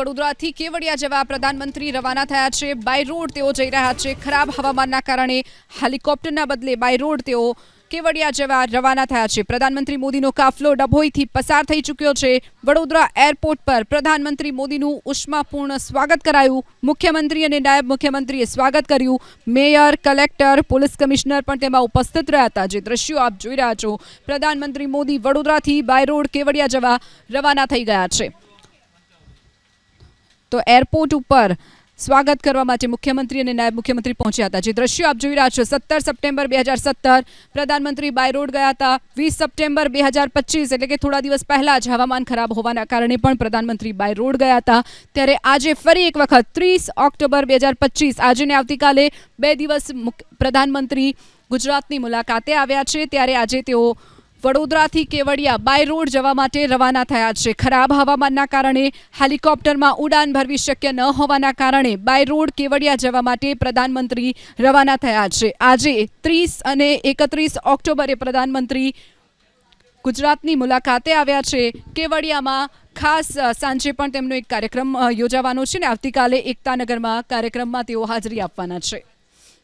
વડોદરાથી કેવડિયા જવા પ્રધાનમંત્રી રવાના થયા છે. બાય રોડ તેઓ જઈ રહ્યા છે. ખરાબ હવામાનના કારણે હેલિકોપ્ટરના બદલે બાય રોડ તેઓ કેવડિયા જવા રવાના થયા છે. પ્રધાનમંત્રી મોદીનો કાફલો ડભોઈથી પસાર થઈ ચૂક્યો છે. વડોદરા એરપોર્ટ પર પ્રધાનમંત્રી મોદીનું ઉષ્માપૂર્ણ સ્વાગત કરાયું. મુખ્યમંત્રી અને નાયબ મુખ્યમંત્રીએ સ્વાગત કર્યું. મેયર, કલેક્ટર, પોલીસ કમિશનર પણ તેમાં ઉપસ્થિત રહ્યા હતા. જે દ્રશ્યો આપ જોઈ રહ્યા છો. પ્રધાનમંત્રી મોદી વડોદરાથી બાય રોડ કેવડિયા જવા રવાના થઈ ગયા છે. તો એરપોર્ટ ઉપર સ્વાગત કરવા માટે મુખ્યમંત્રી અને નાયબ મુખ્યમંત્રી પહોંચ્યા હતા. જે દ્રશ્યો આપ જોઈ રહ્યા છો, સત્તર સપ્ટેમ્બર બે સત્તર, પ્રધાનમંત્રી બાય રોડ ગયા હતા. વીસ સપ્ટેમ્બર બે હજાર પચીસ, એટલે કે થોડા દિવસ પહેલાં જ હવામાન ખરાબ હોવાના કારણે પણ પ્રધાનમંત્રી બાય રોડ ગયા હતા. ત્યારે આજે ફરી એક વખત, ત્રીસ ઓક્ટોબર બે હજાર પચીસ, આજે આવતીકાલે બે દિવસ પ્રધાનમંત્રી ગુજરાતની મુલાકાતે આવ્યા છે. ત્યારે આજે તેઓ વડોદરાથી કેવડિયા બાય રોડ જવા માટે રવાના થયા છે. ખરાબ હવામાનના કારણે હેલિકોપ્ટરમાં ઉડાન ભરવી શક્ય ન હોવાના કારણે બાય રોડ કેવડિયા જવા માટે પ્રધાનમંત્રી રવાના થયા છે. આજે ત્રીસ અને એકત્રીસ ઓક્ટોબરે પ્રધાનમંત્રી ગુજરાતની મુલાકાતે આવ્યા છે. કેવડિયામાં ખાસ સાંજે પણ તેમનો એક કાર્યક્રમ યોજાવાનો છે ને, આવતીકાલે એકતાનગરમાં કાર્યક્રમમાં તેઓ હાજરી આપવાના છે.